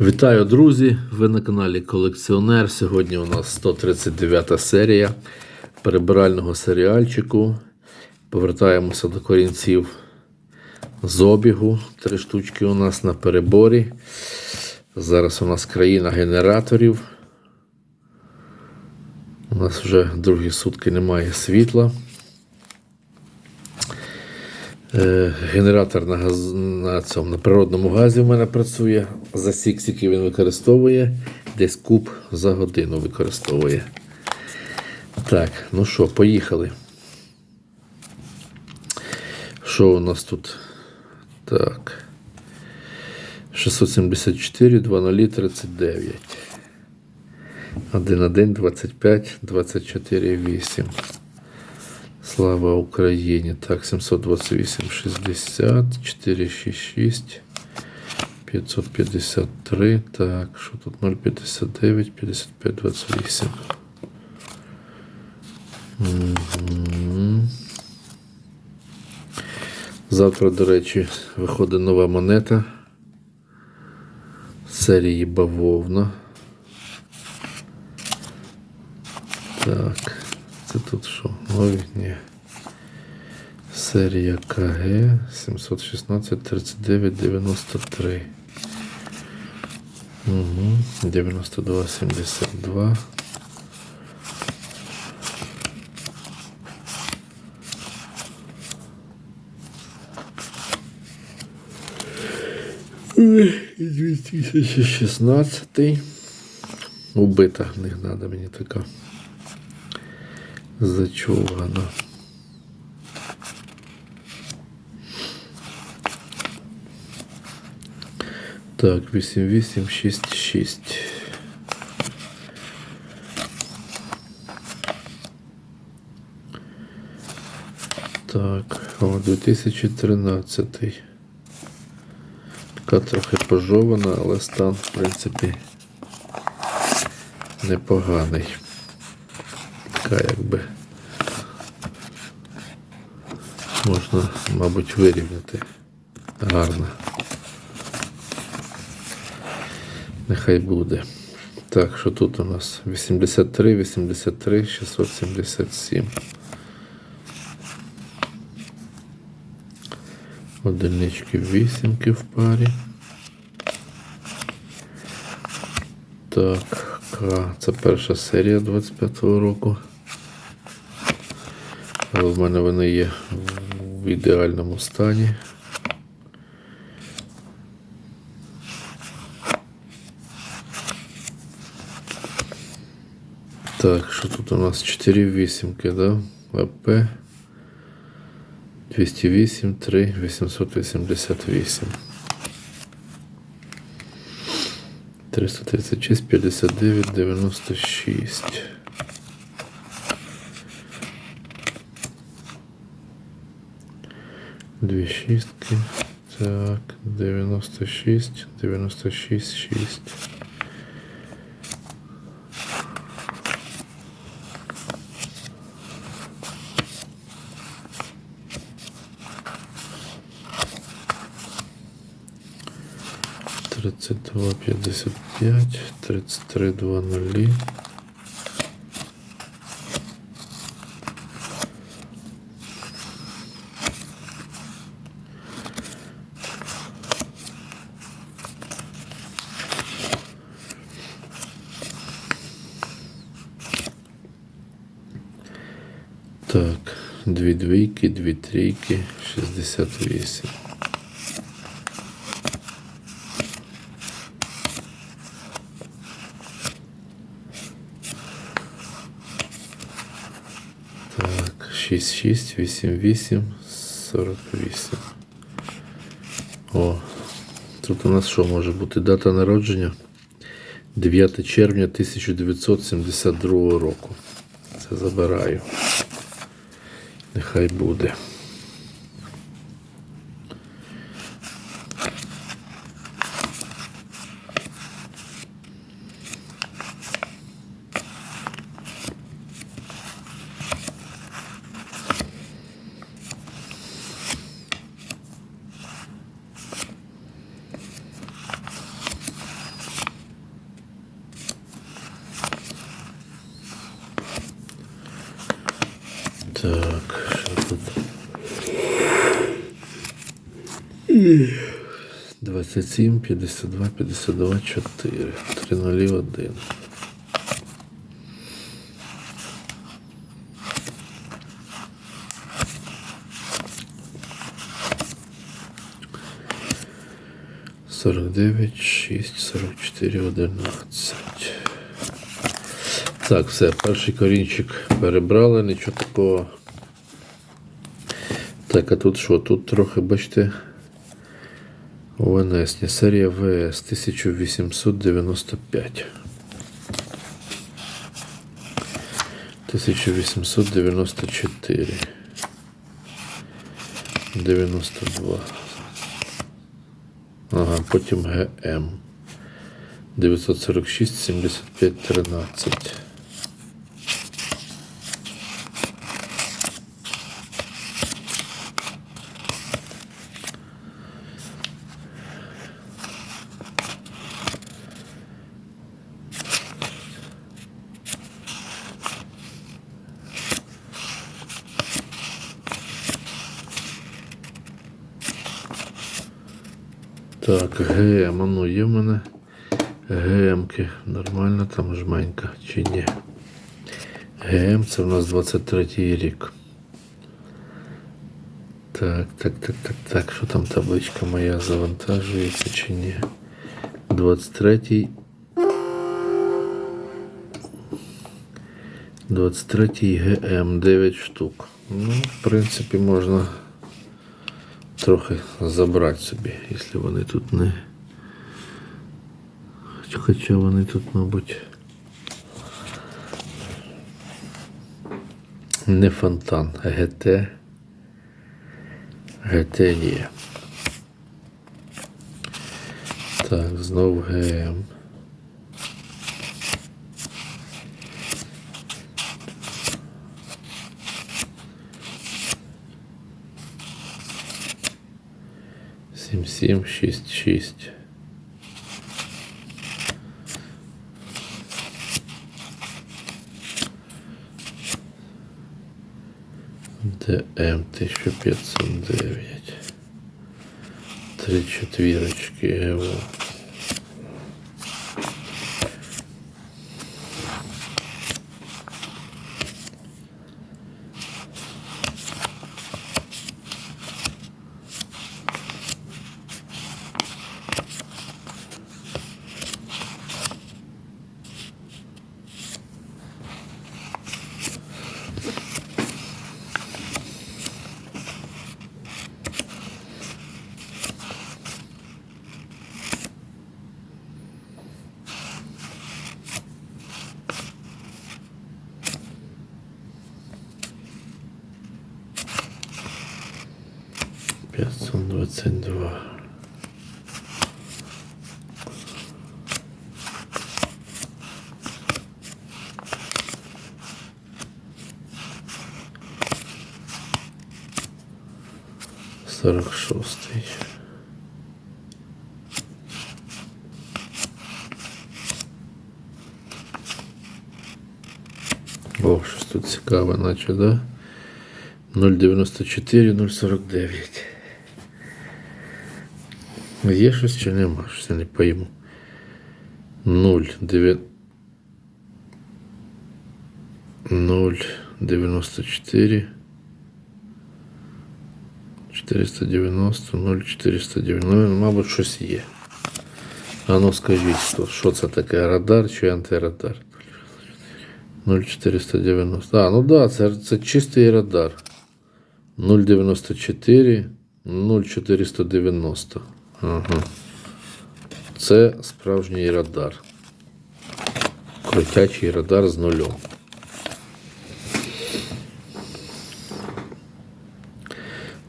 Вітаю, друзі! Ви на каналі Колекціонер. Сьогодні у нас 139 серія перебирального серіальчику. Повертаємося до корінців з обігу. Три штучки у нас на переборі. Зараз у нас країна генераторів. У нас вже другі сутки немає світла. Е, Генератор на, газ... на, цьому, на природному газі в мене працює. За сіксики він використовує, десь куб за годину використовує. Так, ну що, поїхали. Що у нас тут? Так. 674, 20, 39. 1, 1, 25, 24, 8. Слава Україні. Так, 728, 60, 466, 553. Так, що тут 0,59, 55, 28. Мгм. Завтра, до речі, виходить нова монета серії бавовна. Так, це тут що? Нові? Ні. Серія КГ 716 39 93. Угу. 92 72. Ой, 2016. Убита, не треба мені така. Зачовгана. Так, 8866. Так, о, 2013. Така трохи пожована, але стан, в принципі, непоганий. Така якби можна, мабуть, вирівняти гарно. Нехай буде. Так, що тут у нас? 83, 83, 677. Одинички вісімки в парі. Так, К. Це перша серія 25-го року. Але в мене вони є в ідеальному стані. Так, що тут у нас 4 вісімки, да? АП 208, 3, 888. 336, 59, 96. Дві шістки. Так, 96, 96, 6. Тридцать два пятьдесят пять, тридцать три два нули. Дві двійки, дві трійки, 68. Так, 6, 6, 8, 8, 48. О, тут у нас що може бути? Дата народження 9 червня 1972 року. Це забираю. нехай буде. Так. 27, 52, 52, 4. 3 нулі 1. Сорок дев'ять, шість, сорок чотири, одинадцять. Так, все, перший корінчик перебрали, нічого такого. Так, а тут що? Тут трохи, бачите, ОНС, серія ВС 1895. 1894. 92. Ага, потім ГМ. 946, 75, 13. Так, ГМ, а ну є в мене ГМки. Нормально там жменька чи ні? ГМ це у нас 23 рік. Так, так, так, так, так. Що там табличка моя завантажується чи ні? 23. 23 ГМ 9 штук. Ну, в принципі, можна Трохи забрати собі, якщо вони тут не. Хоча вони тут, мабуть. Не фонтан, ГТ. ГТ є. Так, знов ГМ. 8, 7, 6, 6. ДМ 1509. Три четвірочки ГВО. Э, 522. Сорок шестый. О, щось тут цікаве, наче, да? 0,94, 0,49. Є щось чи нема? Щось я не пойму. 0, 9... 0, 94, 490, 0, 490. Ну, мабуть, щось є. А ну скажіть, що, що це таке? Радар чи антирадар? 0,490. А, ну да, це, це чистий радар. 0,94, 0,490. Ага. Це справжній радар. Крутячий радар з нульом.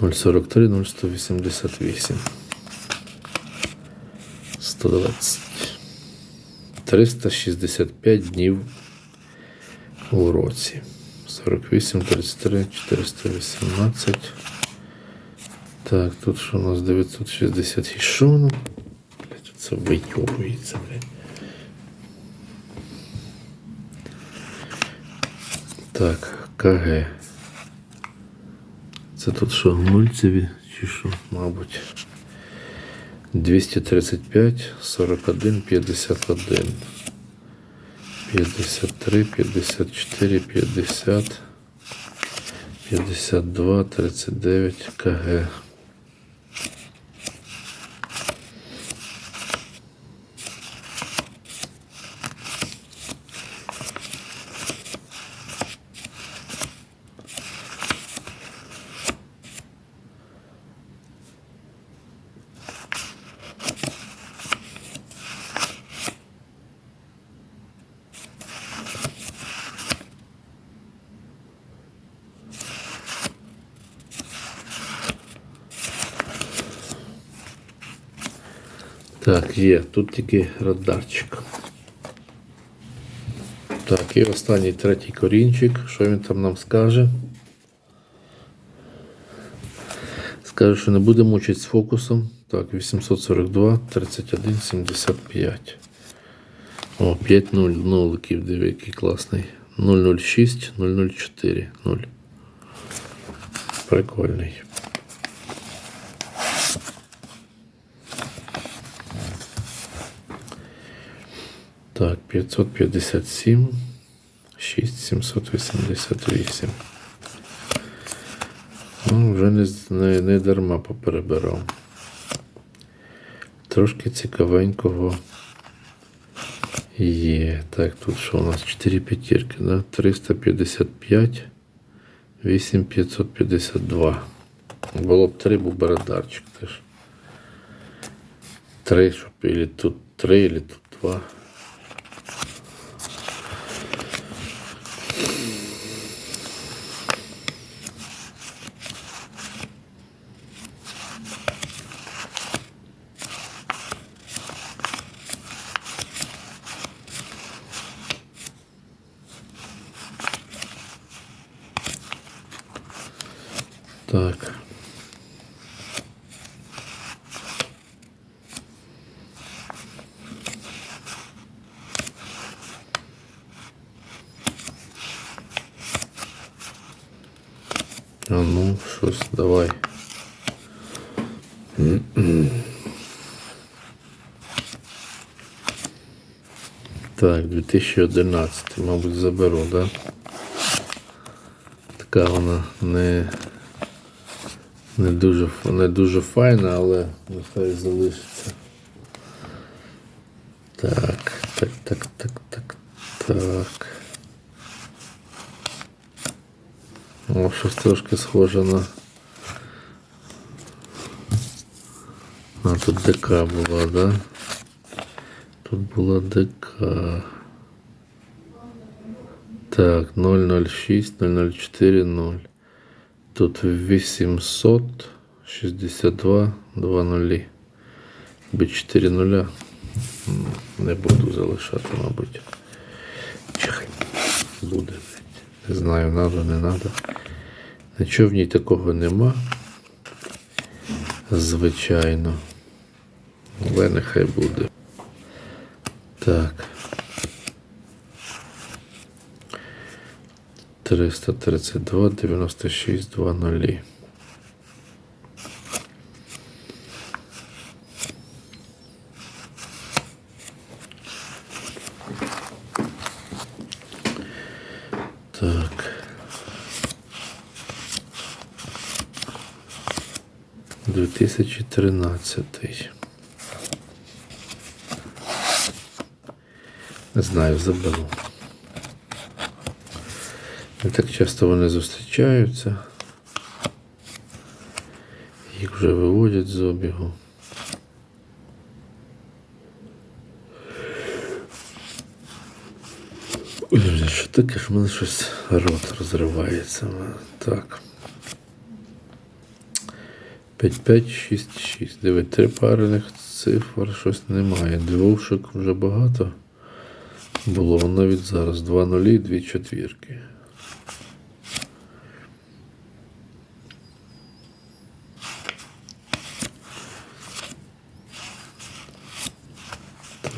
Ноль сорок три, ноль сто вісімдесят вісім. Сто двадцять. Триста шістдесят п'ять днів у році. 48, 33, 418. Так, тут що у нас 960 і що воно? Блядь, це вийовується, блядь. Так, КГ. Це тут що, мульцеві чи що, мабуть. 235, 41, 51. 53, 54, 50, 52, 39 КГ. Так, є. Тут тільки радарчик. Так, і останній третій корінчик. Що він там нам скаже? Скаже, що не буде мучити з фокусом. Так, 842, 31, 75. О, 5 0 ноликів, диви, який класний. 006, 004, 0. Прикольний. Так, 557, 6, 788. Ну, вже не, не, не дарма поперебирав. Tрошки цікавенького є. Так, тут що у нас? 4 п'ятірки, да? 355, 8, 552. Було б 3, був барадарчик теж. 3, щоб или тут 3, или тут 2. Так. А ну, щось, давай. Так, 2011, мабуть, заберу, да? Така вона не, не, дуже, не дуже файна, але нехай залишиться. Так, так, так, так, так, так. О, щось трошки схоже на. А, тут ДК була, да? Тут була ДК. Так, 006, 004, 0. Тут 862, 2 нулі. Би 4 нуля. Не буду залишати, мабуть. Чихай. Буде. Не знаю, надо, не надо. Нічого в ній такого нема. Звичайно. Але нехай буде. Так. 332, 96, 2 нулі. Так. 2013. Не знаю, заберу. Не так часто вони зустрічаються. Їх вже виводять з обігу. Що таке ж в мене щось рот розривається. Так. 5, 5, 6, 6. Диви, три парних цифр щось немає. Двушок вже багато було. Навіть зараз два нулі, дві четвірки.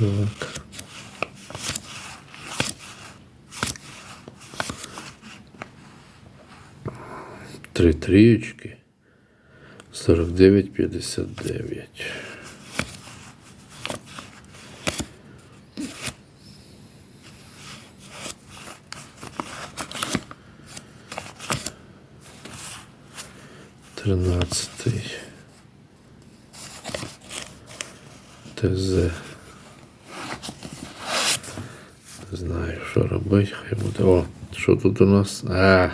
Так. Три трієчки. 49,59. Тринадцятий. ТЗ. Не знаю, що робити. Хай буде. О, що тут у нас? А.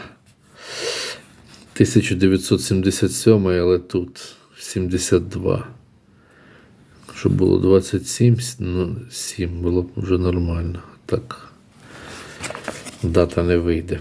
1977, але тут 72. Щоб було 27, ну, 7 було б вже нормально. Так. Дата не вийде.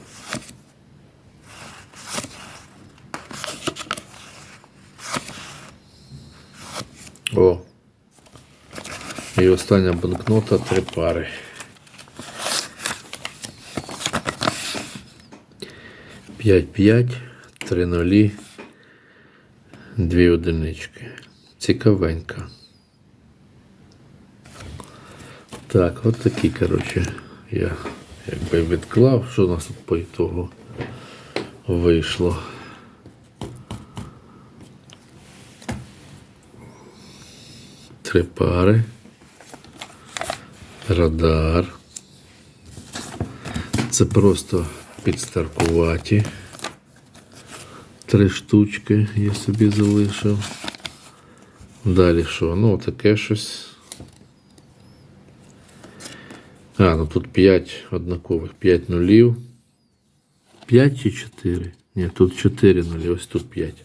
і остання банкнота три пари. П'ять п'ять, три нулі, дві одинички. Цікавенька. Так, от такі, коротше, я якби відклав, що у нас тут по ітогу вийшло. Три пари. Радар. Це просто підстаркуваті. Три штучки я собі залишив. Далі що? Ну, таке щось. А, ну тут 5 однакових, 5 нулів. 5 чи 4? Ні, тут 4 нулі, ось тут 5.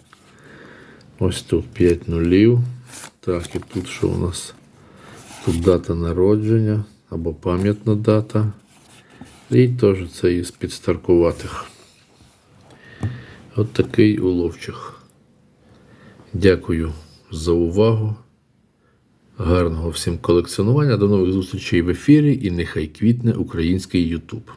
Ось тут 5 нулів. Так, і тут що у нас? Тут дата народження або пам'ятна дата. І теж це із підстаркуватих. От такий уловчик. Дякую за увагу. Гарного всім колекціонування. До нових зустрічей в ефірі і нехай квітне український YouTube.